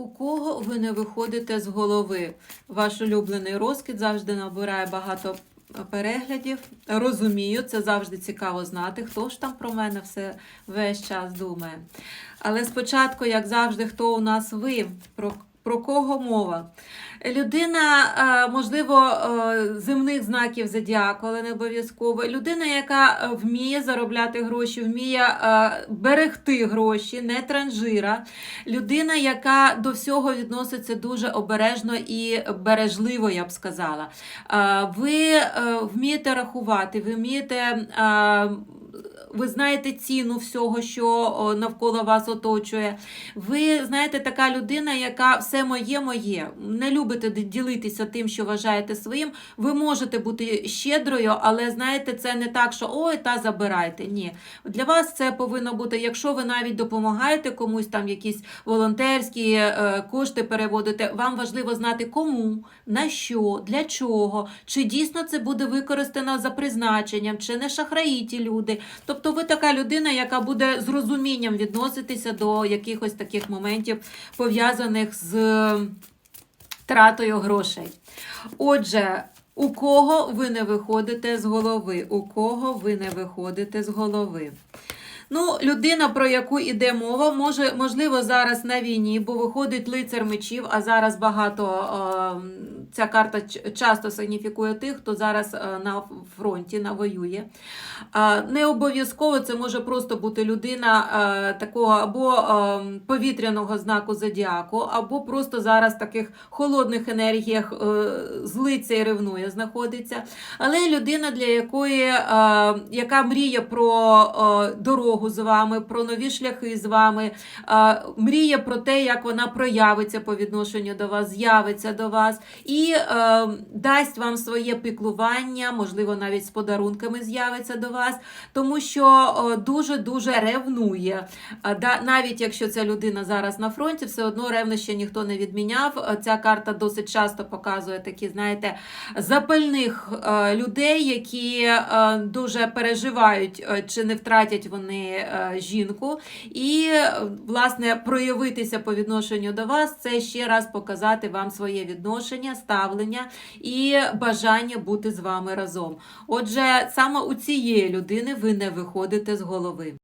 У кого ви не виходите з голови? Ваш улюблений розкид завжди набирає багато переглядів. Розумію, це завжди цікаво знати, хто ж там про мене все весь час думає. Але спочатку, як завжди, хто у нас ви? Про, про кого мова? Людина, е, можливо, е, земних знаків зодіаку, але не обов'язково. Людина, яка е, вміє заробляти гроші, вміє берегти гроші, не транжира. Людина, яка до всього відноситься дуже обережно і бережливо, я б сказала. Ви вмієте рахувати, ви вмієте. Ви знаєте ціну всього, що навколо вас оточує. Ви знаєте, така людина, яка все моє моє. Не любите ділитися тим, що вважаєте своїм. Ви можете бути щедрою, але знаєте, це не так, що ой, та забирайте. Ні. Для вас це повинно бути, якщо ви навіть допомагаєте комусь там якісь волонтерські е, кошти переводите, вам важливо знати кому, на що, для чого, чи дійсно це буде використано за призначенням, чи не шахраї ті люди. Тобто ви така людина, яка буде з розумінням відноситися до якихось таких моментів, пов'язаних з тратою грошей. Отже, у кого ви не виходите з голови? У кого ви не виходите з голови? Ну, людина, про яку йде мова, може, можливо, зараз на війні, бо виходить лицар мечів, а зараз багато е, ця карта часто сигніфікує тих, хто зараз е, на фронті на воює. Е, не обов'язково це може просто бути людина такого або повітряного знаку зодіаку, або просто зараз таких холодних енергіях злиться і ревнує, знаходиться. Але людина, для якої, яка мріє про е, дорогу з вами, про нові шляхи з вами, мріє про те, як вона проявиться по відношенню до вас, з'явиться до вас і е, дасть вам своє піклування, можливо, навіть з подарунками з'явиться до вас, тому що дуже-дуже ревнує. Навіть якщо ця людина зараз на фронті, все одно ревнище ніхто не відміняв. Е, Ця карта досить часто показує такі, знаєте, запальних е, людей, які е, дуже переживають, чи не втратять вони е, жінку. І, власне, проявитися по відношенню до вас це ще раз показати вам своє відношення, ставлення і бажання бути з вами разом. Отже, саме у цієї людини ви не виходите з голови.